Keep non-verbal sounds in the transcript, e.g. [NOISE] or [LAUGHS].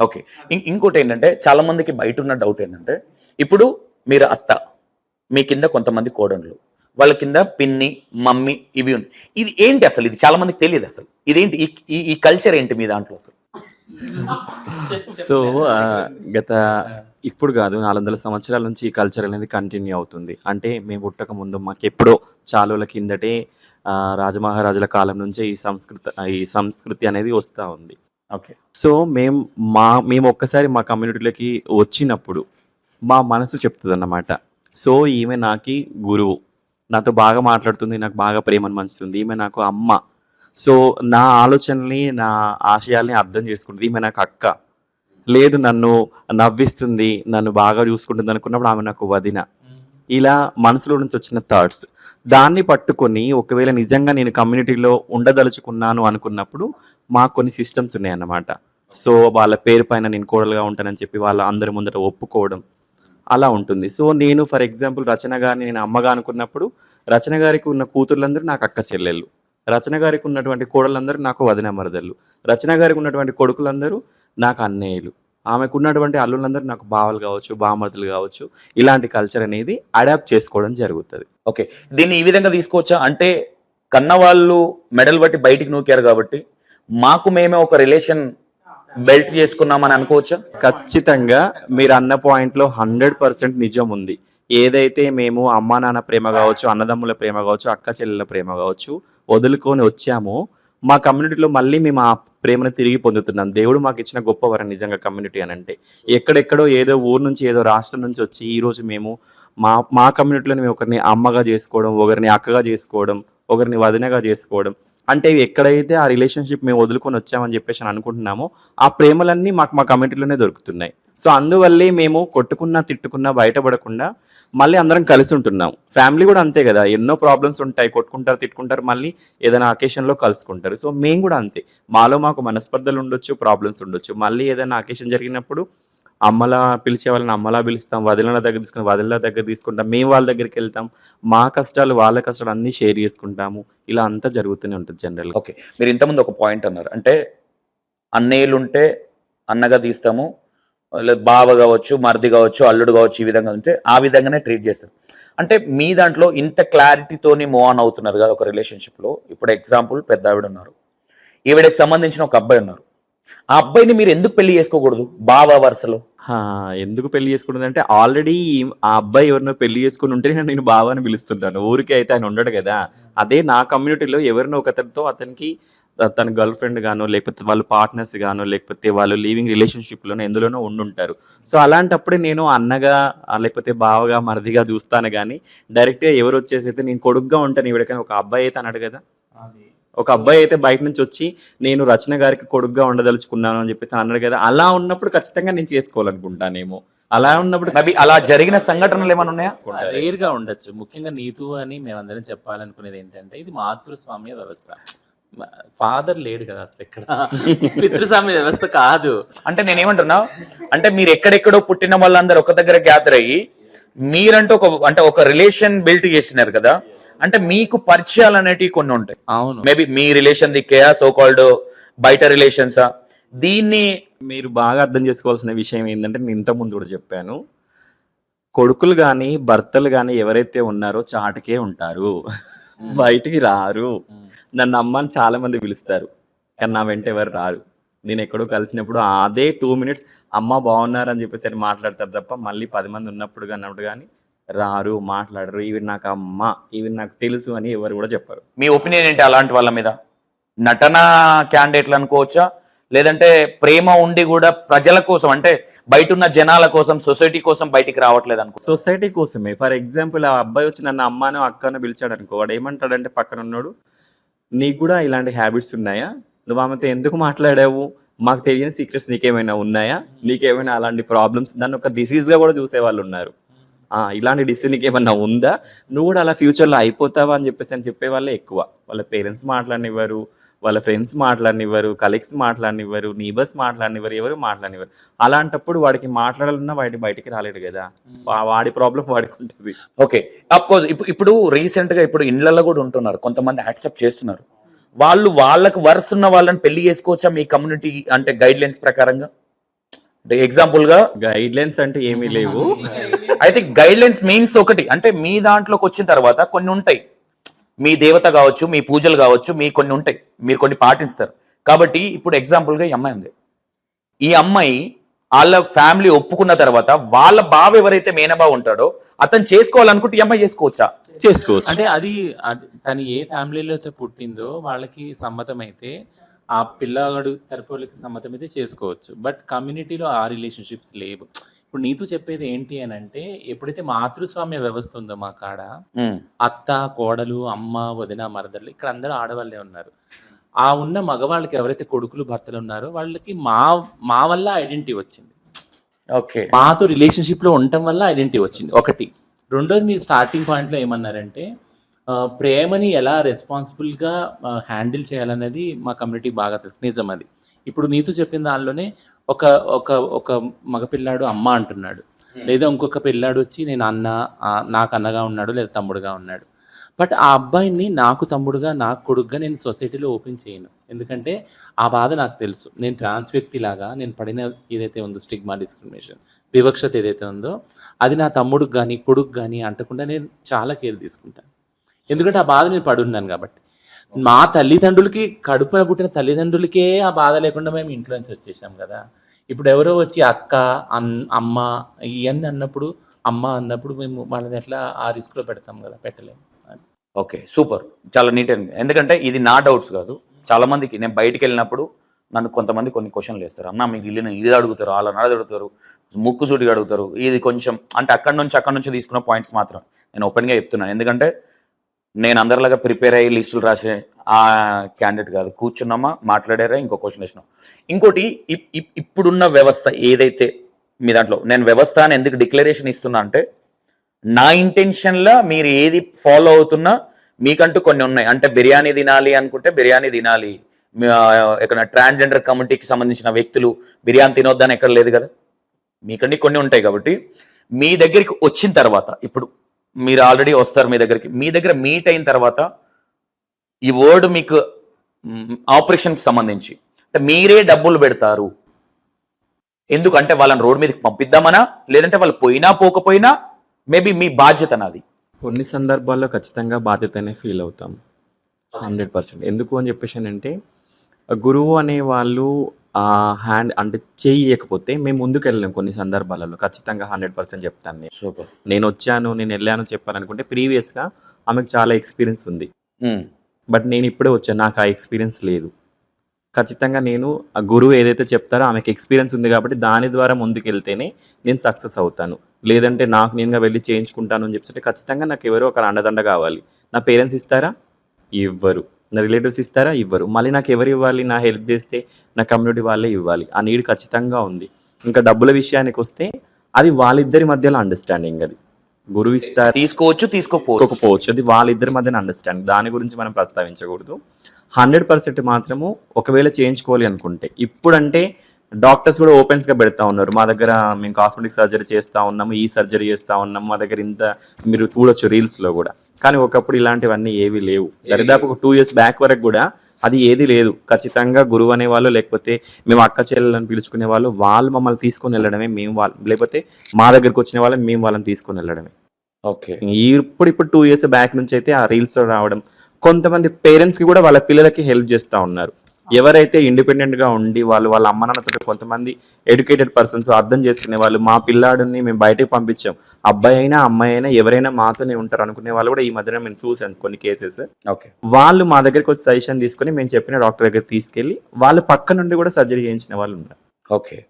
Okay. ఇంకోటి ఏంటంటే చాలా మందికి బయట ఉన్న డౌట్ ఏంటంటే ఇప్పుడు మీరు అత్త మీ కింద కొంతమంది కోడన్లు వాళ్ళ కింద పిన్ని మమ్మీ ఇవి ఉన్నాయి ఇది ఏంటి అసలు? ఇది చాలా మందికి తెలియదు అసలు. ఇదేంటి? ఈ- ఈ ఈ కల్చర్ ఏంటి మీ దాంట్లో అసలు? సో గత ఇప్పుడు కాదు నాలుగు వందల సంవత్సరాల నుంచి ఈ కల్చర్ అనేది కంటిన్యూ అవుతుంది. అంటే మేము పుట్టక ముందు మాకు ఎప్పుడో చాలుల కిందటే రాజమహారాజుల కాలం నుంచే ఈ సంస్కృత ఈ సంస్కృతి అనేది వస్తూ ఉంది. సో మేము మా మేము ఒక్కసారి మా కమ్యూనిటీలోకి వచ్చినప్పుడు మా మనసు చెప్తుంది అన్నమాట సో ఈమె నాకి గురువు. నాతో బాగా మాట్లాడుతుంది నాకు బాగా ప్రేమను పంచుతుంది ఈమె నాకు అమ్మ. సో నా ఆలోచనల్ని నా ఆశయాల్ని అర్థం చేసుకుంటుంది. ఈమె నాకు అక్క. లేదు నన్ను నవ్విస్తుంది నన్ను బాగా చూసుకుంటుంది అనుకున్నప్పుడు ఆమె నాకు వదిన. ఇలా మనసులో నుంచి వచ్చిన థాట్స్ దాన్ని పట్టుకొని ఒకవేళ నిజంగా నేను కమ్యూనిటీలో ఉండదలుచుకున్నాను అనుకున్నప్పుడు మాకు కొన్ని సిస్టమ్స్ ఉన్నాయన్నమాట. సో వాళ్ళ పేరు పైన నేను కోడలుగా ఉంటానని చెప్పి వాళ్ళ అందరి ముందట ఒప్పుకోవడం అలా ఉంటుంది. సో నేను ఫర్ ఎగ్జాంపుల్ రచన గారిని నేను అమ్మగా అనుకున్నప్పుడు రచన గారికి ఉన్న కూతుర్లందరూ నాకు అక్క చెల్లెళ్ళు. రచన గారికి ఉన్నటువంటి కోడలందరూ నాకు వదిన మరదళ్ళు రచన గారికి ఉన్నటువంటి కొడుకులందరూ నాకు అన్నయ్యలు. ఆమెకు ఉన్నటువంటి అల్లులందరూ నాకు బావలు కావచ్చు బామర్దులు కావచ్చు ఇలాంటి కల్చర్ అనేది అడాప్ట్ చేసుకోవడం జరుగుతుంది. ఓకే. దీన్ని ఈ విధంగా తీసుకోవచ్చా? అంటే కన్నవాళ్ళు మెడల్ బట్టి బయటికి నూకారు కాబట్టి మాకు మేమే ఒక రిలేషన్ బెల్ట్ చేసుకున్నామని అనుకోవచ్చా? ఖచ్చితంగా మీరు అన్న పాయింట్లో హండ్రెడ్ పర్సెంట్ నిజం ఉంది. ఏదైతే మేము అమ్మా నాన్న ప్రేమ కావచ్చు అన్నదమ్ముల ప్రేమ కావచ్చు అక్క చెల్లెల ప్రేమ కావచ్చు వదులుకొని వచ్చామో మా కమ్యూనిటీలో మళ్ళీ మేము ఆ ప్రేమను తిరిగి పొందుతున్నాం. దేవుడు మాకు ఇచ్చిన గొప్ప వరం నిజంగా కమ్యూనిటీ అని అంటే ఎక్కడెక్కడో ఏదో ఊరు నుంచి ఏదో రాష్ట్రం నుంచి వచ్చి ఈరోజు మేము మా మా కమ్యూనిటీలో మేము ఒకరిని అమ్మగా చేసుకోవడం ఒకరిని అక్కగా చేసుకోవడం ఒకరిని వదినగా చేసుకోవడం అంటే ఎక్కడైతే ఆ రిలేషన్షిప్ మేము వదులుకొని వచ్చామని చెప్పేసి అని అనుకుంటున్నామో ఆ ప్రేమలన్నీ మాకు మా కమ్యూనిటీలోనే దొరుకుతున్నాయి. సో అందువల్లే మేము కొట్టుకున్నా తిట్టుకున్నా బయటపడకుండా మళ్ళీ అందరం కలిసి ఉంటున్నాం. ఫ్యామిలీ కూడా అంతే కదా ఎన్నో ప్రాబ్లమ్స్ ఉంటాయి కొట్టుకుంటారు తిట్టుకుంటారు మళ్ళీ ఏదైనా అకేషన్లో కలుసుకుంటారు. సో మేము కూడా అంతే. మాలో మాకు మనస్పర్ధలు ఉండొచ్చు ప్రాబ్లమ్స్ ఉండొచ్చు. మళ్ళీ ఏదైనా అకేషన్ జరిగినప్పుడు అమ్మలా పిలిచే వాళ్ళని అమ్మలా పిలుస్తాం వదిలిన దగ్గర తీసుకుని వదిలిన దగ్గర తీసుకుంటాం మేము వాళ్ళ దగ్గరికి వెళ్తాం మా కష్టాలు వాళ్ళ కష్టాలు అన్నీ షేర్ చేసుకుంటాము. ఇలా అంతా జరుగుతూనే ఉంటుంది జనరల్గా ఓకే. మీరు ఇంతకుముందు ఒక పాయింట్ అన్నారు. అంటే అన్నయ్యలు ఉంటే అన్నగా తీస్తాము లేదా బావ కావచ్చు మరిది కావచ్చు అల్లుడు కావచ్చు ఈ విధంగా ఉంటే ఆ విధంగానే ట్రీట్ చేస్తారు. అంటే మీ దాంట్లో ఇంత క్లారిటీతోని మూవ్ ఆన్ అవుతున్నారు కదా ఒక రిలేషన్షిప్లో ఇప్పుడు ఎగ్జాంపుల్ పెద్ద ఆవిడ ఉన్నారు. ఈవిడకి సంబంధించిన ఒక అబ్బాయి ఉన్నారు. ఆ అబ్బాయిని మీరు ఎందుకు పెళ్ళి చేసుకోకూడదు? బావ వరుసలో. ఎందుకు పెళ్ళి చేసుకుంటుంది అంటే ఆల్రెడీ ఆ అబ్బాయి ఎవరినో పెళ్ళి చేసుకుని ఉంటే నేను బావ అని పిలుస్తున్నాను. ఊరికి అయితే ఆయన ఉండడు కదా. అదే నా కమ్యూనిటీలో ఎవరినో ఒకరితో అతనికి తన గర్ల్ ఫ్రెండ్ గానో లేకపోతే వాళ్ళ పార్ట్నర్స్ గానో లేకపోతే వాళ్ళు లివింగ్ రిలేషన్షిప్లోనో ఎందులోనో ఉండుంటారు. సో అలాంటప్పుడే నేను అన్నగా లేకపోతే బావగా మరిదిగా చూస్తాను కానీ డైరెక్ట్గా ఎవరు వచ్చేసి అయితే నేను కొడుగ్గా ఉంటాను. ఇవిడకని ఒక అబ్బాయి అయితే అన్నాడు కదా ఒక అబ్బాయి అయితే బయట నుంచి వచ్చి నేను రచన గారికి కొడుగ్గా ఉండదలుచుకున్నాను అని చెప్పేసి అన్నాడు కదా. అలా ఉన్నప్పుడు ఖచ్చితంగా నేను చేసుకోవాలనుకుంటానేమో. అలా ఉన్నప్పుడు అలా జరిగిన సంఘటనలు ఏమైనా ఉన్నాయా? రేర్గా ఉండొచ్చు. ముఖ్యంగా నీతు అని మేమందరం చెప్పాలనుకునేది ఏంటంటే ఇది మాతృస్వామ్య వ్యవస్థ. ఫాదర్ లేడు కదా అసలు ఇక్కడ పితృస్వామ్య వ్యవస్థ కాదు. అంటే నేనేమంటున్నా అంటే మీరు ఎక్కడెక్కడో పుట్టిన వాళ్ళందరూ ఒక దగ్గర గ్యాదర్ అయ్యి మీరంటూ ఒక అంటే ఒక రిలేషన్ బిల్ట్ చేసినారు కదా. అంటే మీకు పరిచయాలు అనేటివి కొన్ని ఉంటాయి. అవును. మేబీ మీ రిలేషన్ దిక్కేయా సో కాల్డ్ బయట రిలేషన్సా దీన్ని మీరు బాగా అర్థం చేసుకోవాల్సిన విషయం ఏంటంటే నేను ఇంతకుముందు కూడా చెప్పాను. కొడుకులు కానీ భర్తలు కానీ ఎవరైతే ఉన్నారో చాటుకే ఉంటారు. బయటికి రారు. నన్ను అమ్మని చాలా మంది పిలుస్తారు. కానీ నా వెంట ఎవరు రారు. నేను ఎక్కడో కలిసినప్పుడు అదే టూ మినిట్స్ అమ్మ బాగున్నారు అని చెప్పేసి మాట్లాడతారు తప్ప మళ్ళీ పది మంది ఉన్నప్పుడు కానీ అన్నప్పుడు కానీ రారు మాట్లాడరు. ఈవిడ నాకు అమ్మ ఈవిడ నాకు తెలుసు అని ఎవరు కూడా చెప్పరు. మీ ఒపీనియన్ ఏంటి అలాంటి వాళ్ళ మీద? నటన క్యాండిడేట్లు అనుకోవచ్చా? లేదంటే ప్రేమ ఉండి కూడా ప్రజల కోసం అంటే బయట ఉన్న జనాల కోసం సొసైటీ కోసం బయటికి రావట్లేదు అనుకో సొసైటీ కోసమే. ఫర్ ఎగ్జాంపుల్ ఆ అబ్బాయి వచ్చి నన్ను అమ్మానో అక్కనో పిలిచాడు అనుకో వాడు ఏమంటాడంటే పక్కన ఉన్నాడు నీకు కూడా ఇలాంటి హ్యాబిట్స్ ఉన్నాయా? నువ్వు ఆమెతో ఎందుకు మాట్లాడావు? మాకు తెలియని సీక్రెట్స్ నీకేమైనా ఉన్నాయా? నీకేమైనా అలాంటి ప్రాబ్లమ్స్ దాన్ని ఒక డిసీజ్గా కూడా చూసే వాళ్ళు ఉన్నారు. ఇలాంటి డిసీజ్ నీకేమన్నా ఉందా? నువ్వు కూడా అలా ఫ్యూచర్లో అయిపోతావా అని చెప్పేసి అని చెప్పే వాళ్ళే ఎక్కువ. వాళ్ళ పేరెంట్స్ మాట్లాడనివ్వరు వాళ్ళ ఫ్రెండ్స్ మాట్లాడనివ్వరు కలీగ్స్ మాట్లాడనివ్వరు నీబర్స్ మాట్లాడనివ్వరు ఎవరు మాట్లాడనివ్వరు. అలాంటప్పుడు వాడికి మాట్లాడాలన్నా వాడి బయటికి రాలేడు కదా. వాడి ప్రాబ్లం వాడికి ఉంటుంది ఓకే కోర్స్ ఇప్పుడు ఇప్పుడు రీసెంట్గా ఇప్పుడు ఇండ్లలో కూడా ఉంటున్నారు. కొంతమంది యాక్సెప్ట్ చేస్తున్నారు. వాళ్ళు వాళ్ళకి వరుస ఉన్న వాళ్ళని పెళ్ళి చేసుకోవచ్చా మీ కమ్యూనిటీ అంటే గైడ్ లైన్స్ ప్రకారంగా? అంటే ఎగ్జాంపుల్గా గైడ్ లైన్స్ అంటే ఏమీ లేవు. [LAUGHS] అయితే గైడ్ లైన్స్ మీన్స్ ఒకటి. అంటే మీ దాంట్లోకి వచ్చిన తర్వాత కొన్ని ఉంటాయి. మీ దేవత కావచ్చు మీ పూజలు కావచ్చు మీ కొన్ని ఉంటాయి. మీరు కొన్ని పాటిస్తారు. కాబట్టి ఇప్పుడు example గా ఈ అమ్మాయి ఉంది. ఈ అమ్మాయి వాళ్ళ ఫ్యామిలీ ఒప్పుకున్న తర్వాత వాళ్ళ బావ ఎవరైతే మేనబావ ఉంటాడో అతను చేసుకోవాలనుకుంటే ఈ అమ్మాయి చేసుకోవచ్చా? చేసుకోవచ్చు. అంటే అది తను ఏ ఫ్యామిలీలో అయితే పుట్టిందో వాళ్ళకి సమ్మతమైతే ఆ పిల్లగాడు తరపు వాళ్ళకి సమ్మతమైతే చేసుకోవచ్చు. బట్ కమ్యూనిటీలో ఆ రిలేషన్షిప్స్ లేవు. ఇప్పుడు నీతో చెప్పేది ఏంటి అని అంటే ఎప్పుడైతే మాతృస్వామ్య వ్యవస్థ ఉందో మా కాడ అత్త కోడలు అమ్మ వదిన మరదలు ఇక్కడ అందరూ ఆడవాళ్ళే ఉన్నారు. ఆ ఉన్న మగవాళ్ళకి ఎవరైతే కొడుకులు భర్తలు ఉన్నారో వాళ్ళకి మా మా వల్ల ఐడెంటిటీ వచ్చింది. ఓకే. మాతో రిలేషన్షిప్లో ఉండటం వల్ల ఐడెంటిటీ వచ్చింది. ఒకటి. రెండోది మీరు స్టార్టింగ్ పాయింట్లో ఏమన్నారంటే ప్రేమని ఎలా రెస్పాన్సిబుల్గా హ్యాండిల్ చేయాలనేది మా కమ్యూనిటీ బాగా తెలుసు. నిజం అది. ఇప్పుడు నీతో చెప్పిన దానిలోనే ఒక ఒక ఒక మగపిల్లాడు అమ్మ అంటున్నాడు. లేదా ఇంకొక పిల్లాడు వచ్చి నేను అన్న నాకు అన్నగా ఉన్నాడు లేదా తమ్ముడుగా ఉన్నాడు. బట్ ఆ అబ్బాయిని నాకు తమ్ముడుగా నాకు కొడుకుగా నేను సొసైటీలో ఓపెన్ చేయను. ఎందుకంటే ఆ బాధ నాకు తెలుసు. నేను ట్రాన్స్ వ్యక్తిలాగా నేను పడిన ఏదైతే ఉందో స్టిగ్మా డిస్క్రిమినేషన్ వివక్షత ఏదైతే ఉందో అది నా తమ్ముడికి కానీ కొడుకు కానీ అంటకుండా నేను చాలా కేర్ తీసుకుంటాను. ఎందుకంటే ఆ బాధ నేను పడున్నాను కాబట్టి. మా తల్లిదండ్రులకి కడుపున పుట్టిన తల్లిదండ్రులకే ఆ బాధ లేకుండా మేము ఇంట్లో నుంచి వచ్చేసాం కదా. ఇప్పుడు ఎవరో వచ్చి అక్క అన్ అమ్మ ఇవన్నీ అన్నప్పుడు అమ్మ అన్నప్పుడు మేము వాళ్ళని ఎట్లా ఆ రిస్క్లో పెడతాం కదా పెట్టలేము ఓకే సూపర్. చాలా నీట్ అండ్ ఎందుకంటే ఇది నా డౌట్స్ కాదు. చాలా మందికి నేను బయటికి వెళ్ళినప్పుడు నన్ను కొంతమంది కొన్ని క్వశ్చన్లు వేస్తారు. అన్న మీకు ఇల్లు ఇది అడుగుతారు వాళ్ళ నడది అడుగుతారు ముక్కు సూటిగా అడుగుతారు ఇది కొంచెం అంటే అక్కడి నుంచి అక్కడి నుంచి తీసుకున్న పాయింట్స్ మాత్రం నేను ఓపెన్గా చెప్తున్నాను. ఎందుకంటే నేను అందరిలాగా ప్రిపేర్ అయ్యి లిస్టులు రాసే ఆ క్యాండిడేట్ కాదు. కూర్చున్నామా? మాట్లాడారా? ఇంకో క్వశ్చన్ వేసినాం. ఇంకోటి ఇప్- ఇప్- ఇప్పుడున్న వ్యవస్థ ఏదైతే మీ దాంట్లో నేను వ్యవస్థ అని ఎందుకు డిక్లరేషన్ ఇస్తున్నా అంటే నా ఇంటెన్షన్లో మీరు ఏది ఫాలో అవుతున్నా మీకంటూ కొన్ని ఉన్నాయి. అంటే బిర్యానీ తినాలి అనుకుంటే బిర్యానీ తినాలి. ఎక్కడ ట్రాన్స్జెండర్ కమ్యూనిటీకి సంబంధించిన వ్యక్తులు బిర్యానీ తినొద్దని ఎక్కడ లేదు కదా? మీకండి కొన్ని ఉంటాయి కాబట్టి మీ దగ్గరికి వచ్చిన తర్వాత ఇప్పుడు మీరు ఆల్రెడీ వస్తారు మీ దగ్గరికి. మీ దగ్గర మీట్ అయిన తర్వాత ఈ వర్డ్ మీకు ఆపరేషన్కి సంబంధించి. అంటే మీరే డబ్బులు పెడతారు. ఎందుకంటే వాళ్ళని రోడ్ మీదకి పంపిద్దామనా? లేదంటే వాళ్ళు పోయినా పోకపోయినా మేబీ మీ బాధ్యత నాది. కొన్ని సందర్భాల్లో ఖచ్చితంగా బాధ్యతనే ఫీల్ అవుతాం. హండ్రెడ్ పర్సెంట్ ఎందుకు అని చెప్పేసి అంటే గురువు అనే వాళ్ళు హ్యాండ్ అంటే చేయకపోతే మేము ముందుకు వెళ్ళలేం కొన్ని సందర్భాలలో. ఖచ్చితంగా హండ్రెడ్ పర్సెంట్ చెప్తాను నేను. సూపర్. నేను వచ్చాను నేను వెళ్ళాను చెప్పాలనుకుంటే ప్రీవియస్గా ఆమెకు చాలా ఎక్స్పీరియన్స్ ఉంది. బట్ నేను ఇప్పుడే వచ్చాను నాకు ఆ ఎక్స్పీరియన్స్ లేదు. ఖచ్చితంగా నేను ఆ గురువు ఏదైతే చెప్తారో ఆమెకి ఎక్స్పీరియన్స్ ఉంది కాబట్టి దాని ద్వారా ముందుకు వెళ్తేనే నేను సక్సెస్ అవుతాను. లేదంటే నాకు నేనుగా వెళ్ళి చేయించుకుంటాను అని చెప్తుంటే ఖచ్చితంగా నాకు ఎవరో ఒక అండదండ కావాలి. నా పేరెంట్స్ ఇస్తారా? ఇవ్వరు నా రిలేటివ్స్ ఇస్తారా? ఇవ్వరు. మళ్ళీ నాకు ఎవరు ఇవ్వాలి? నా హెల్ప్ చేస్తే నా కమ్యూనిటీ వాళ్ళే ఇవ్వాలి. ఆ నీడ్ ఖచ్చితంగా ఉంది. ఇంకా డబ్బుల విషయానికి వస్తే అది వాళ్ళిద్దరి మధ్యలో అండర్స్టాండింగ్ అది. గురువు ఇస్తారు? తీసుకోవచ్చు తీసుకోకపోవచ్చు. అది వాళ్ళిద్దరి మధ్యన అండర్స్టాండింగ్ దాని గురించి మనం ప్రస్తావించకూడదు. హండ్రెడ్ పర్సెంట్ మాత్రము ఒకవేళ చేయించుకోవాలి అనుకుంటే. ఇప్పుడంటే డాక్టర్స్ కూడా ఓపెన్స్గా పెడతా ఉన్నారు. మా దగ్గర మేము కాస్మెటిక్ సర్జరీ చేస్తా ఉన్నాము ఈ సర్జరీ చేస్తా ఉన్నాము. మా దగ్గర ఇంత మీరు చూడొచ్చు రీల్స్లో కూడా. కానీ ఒకప్పుడు ఇలాంటివన్నీ ఏవి లేవు. దరిదాపు ఒక టూ ఇయర్స్ బ్యాక్ వరకు కూడా అది ఏది లేదు. ఖచ్చితంగా గురువు అనే వాళ్ళు లేకపోతే మేము అక్క చెల్లెలను పిలుచుకునే వాళ్ళు వాళ్ళు మమ్మల్ని తీసుకొని వెళ్ళడమే మేము వాళ్ళు లేకపోతే మా దగ్గరకు వచ్చిన వాళ్ళని మేము వాళ్ళని తీసుకొని వెళ్ళడమే. ఓకే. ఇప్పుడు ఇప్పుడు టూ ఇయర్స్ బ్యాక్ నుంచి అయితే ఆ రీల్స్ రావడం కొంతమంది పేరెంట్స్కి కూడా వాళ్ళ పిల్లలకి హెల్ప్ చేస్తూ ఉన్నారు. ఎవరైతే ఇండిపెండెంట్గా ఉండి వాళ్ళు వాళ్ళ అమ్మ నాన్నతో కొంతమంది ఎడ్యుకేటెడ్ పర్సన్స్ అర్థం చేసుకునే వాళ్ళు మా పిల్లాడిని మేము బయటకు పంపించాం. అబ్బాయి అయినా అమ్మాయి అయినా ఎవరైనా మాతోనే ఉంటారు అనుకునే వాళ్ళు కూడా ఈ మధ్యన మేము చూసాను కొన్ని కేసెస్ ఓకే వాళ్ళు మా దగ్గరికి వచ్చి సజెషన్ తీసుకొని మేము చెప్పిన డాక్టర్ దగ్గర తీసుకెళ్ళి వాళ్ళ పక్క నుండి కూడా సర్జరీ చేయించిన వాళ్ళు ఉన్నారు. ఓకే